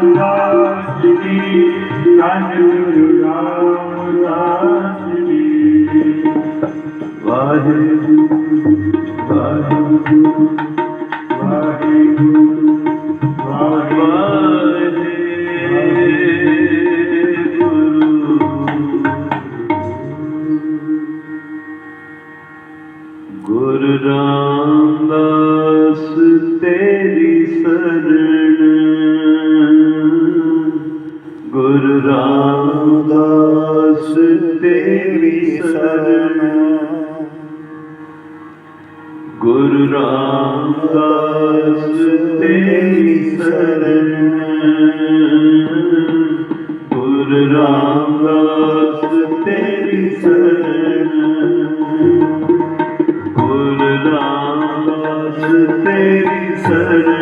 ਰਾਮਦਾਸ ਜੀ ਧੰਨ ਗੁਰੂ ਰਾਮਦਾਸ ਜੀ ਵਾਹਿਗੁਰੂ ਵਾਹਿਗੁਰੂ ਵਾਹਿਗੁਰੂ ਗੁਰੂ ਰਾਮਦਾਸ ਤੇਰੀ ਸਰਣ ਗੁਰੂ ਰਾਮਦਾਸ ਤੇਰੀ ਸ਼ਰਨ ਗੁਰੂ ਰਾਮਦਾਸ ਤੇਰੀ ਸ਼ਰਨ ਗੁਰੂ ਰਾਮਦਾਸ ਤੇਰੀ ਸ਼ਰਨ ਗੁਰੂ ਰਾਮਦਾਸ ਤੇਰੀ ਸ਼ਰਨ